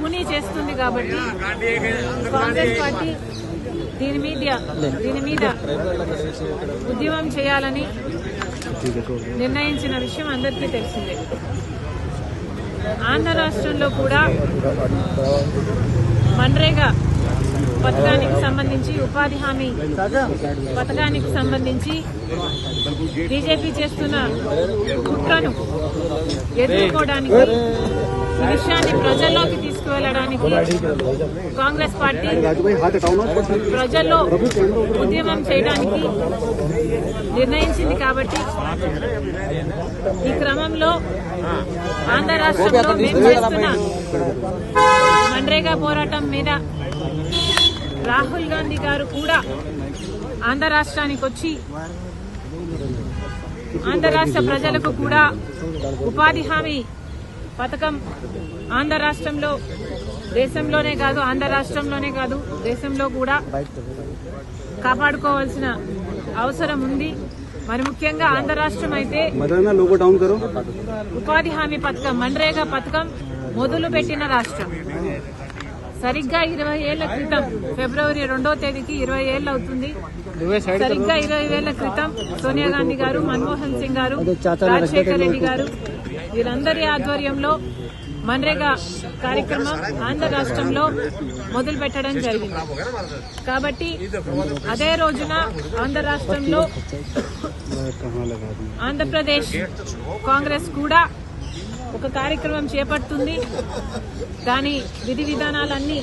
ముని చేస్తుంది కాబట్టి కాంగ్రెస్ పార్టీ దీని మీద దీని మీద ఉద్యమం చేయాలని నిర్ణయించిన విషయం అందరికీ తెలిసిందే. ఆంధ్ర రాష్ట్రంలో కూడా మన్రేగా పథకానికి సంబంధించి ఉపాధి హామీ పథకానికి సంబంధించి బీజేపీ చేస్తున్న కుట్రను ఎదుర్కోవడానికి విషయాన్ని ప్రజల్లోకి కాంగ్రెస్ పార్టీ ప్రజల్లో ఉద్యమం చేయడానికి నిర్ణయించింది కాబట్టి ఈ క్రమంలో ఆంధ్ర రాష్ట్రంలో మేము చేస్తున్న మండ్రేగా పోరాటం మీద రాహుల్ గాంధీ గారు కూడా ఆంధ్ర రాష్ట్రానికి వచ్చి ఆంధ్ర రాష్ట్ర ప్రజలకు కూడా ఉపాధి హామీ పథకం ఆంధ్ర రాష్ట్రంలో దేశంలోనే కాదు ఆంధ్ర రాష్ట్రంలోనే కాదు దేశంలో కూడా కాపాడుకోవాల్సిన అవసరం ఉంది. మరి ముఖ్యంగా ఆంధ్ర రాష్ట్రం అయితే ఉపాధి హామీ పథకం మన్రేగా పథకం మొదలు పెట్టిన రాష్ట్రం. సరిగ్గా ఇరవై ఏళ్ళ క్రితం ఫిబ్రవరి రెండో తేదీకి ఇరవై ఏళ్ళు అవుతుంది. సరిగ్గా ఇరవై ఏళ్ళ క్రితం సోనియా గాంధీ గారు మన్మోహన్ సింగ్ గారు రాజశేఖర రెడ్డి గారు వీరందరి ఆధ్వర్యంలో మన్రేగా కార్యక్రమం ఆంధ్ర రాష్ట్రంలో మొదలు పెట్టడం జరిగింది. కాబట్టి అదే రోజున ఆంధ్ర రాష్ట్రంలో ఆంధ్రప్రదేశ్ కాంగ్రెస్ కూడా ఒక కార్యక్రమం చేపడుతుంది. దాని విధి విధానాలన్నీ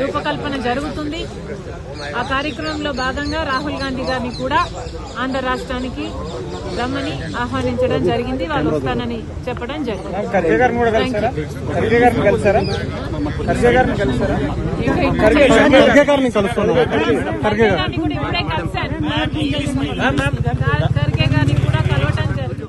రూపకల్పన జరుగుతుంది. ఆ కార్యక్రమంలో భాగంగా రాహుల్ గాంధీ గారిని కూడా ఆంధ్ర రాష్ట్రానికి రమ్మని ఆహ్వానించడం జరిగింది. వాళ్ళు వస్తానని చెప్పడం జరిగింది. కూడా కలవటం జరిగింది